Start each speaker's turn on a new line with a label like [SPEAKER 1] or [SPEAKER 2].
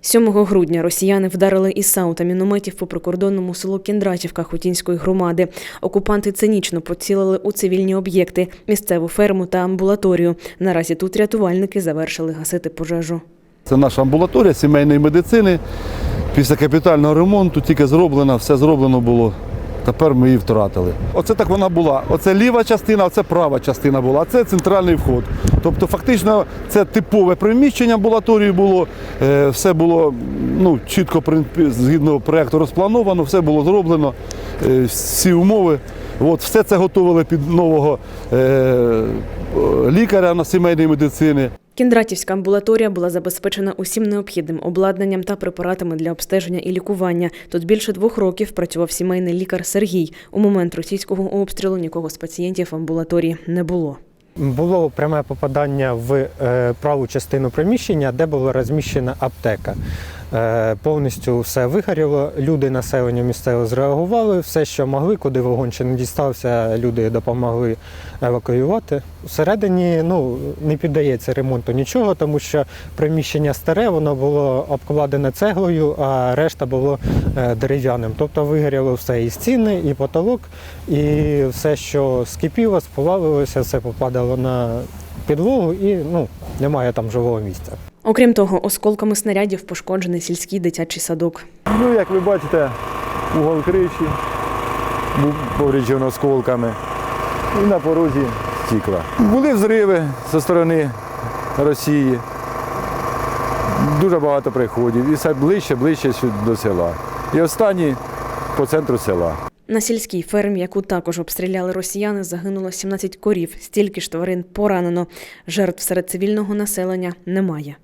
[SPEAKER 1] 7 грудня росіяни вдарили із САУ та мінометів по прикордонному селу Кіндратівка Хотінської громади. Окупанти цинічно поцілили у цивільні об'єкти, місцеву ферму та амбулаторію. Наразі тут рятувальники завершили гасити пожежу.
[SPEAKER 2] Це наша амбулаторія сімейної медицини. Після капітального ремонту тільки зроблено, все зроблено було. Тепер ми її втратили. Оце так вона була. Оце ліва частина, оце права частина була, а це центральний вход. Тобто, фактично, це типове приміщення амбулаторії було. Е, Все було ну, чітко згідно проєкту розплановано, все було зроблено, е, всі умови. От, все це готували під нового е, лікаря на сімейної медицини.
[SPEAKER 1] Кіндратівська амбулаторія була забезпечена усім необхідним обладнанням та препаратами для обстеження і лікування. Тут більше двох років працював сімейний лікар Сергій. У момент російського обстрілу нікого з пацієнтів амбулаторії не було.
[SPEAKER 3] Було пряме попадання в е, праву частину приміщення, де була розміщена аптека. Е, Повністю все вигоріло. Люди населення місцеве зреагували. Все, що могли, куди вогонь ще не дістався, люди допомогли евакуювати. Всередині ну, не піддається ремонту нічого, тому що приміщення старе, воно було обкладене цеглою, а решта було е, дерев'яним. Тобто вигоріло все і стіни, і потолок, і все, що скипіло, сплавилося, все попадало на підлогу і ну, немає там живого місця.
[SPEAKER 1] Окрім того, осколками снарядів пошкоджений сільський дитячий садок.
[SPEAKER 4] Ну, як ви бачите, угол криші був повріджено осколками і на порозі стікла. Були взриви зі сторони Росії. Дуже багато приходів. І все ближче, ближче до села. І останні по центру села.
[SPEAKER 1] На сільській фермі, яку також обстріляли росіяни, загинуло 17 корів. Стільки ж тварин поранено. Жертв серед цивільного населення немає.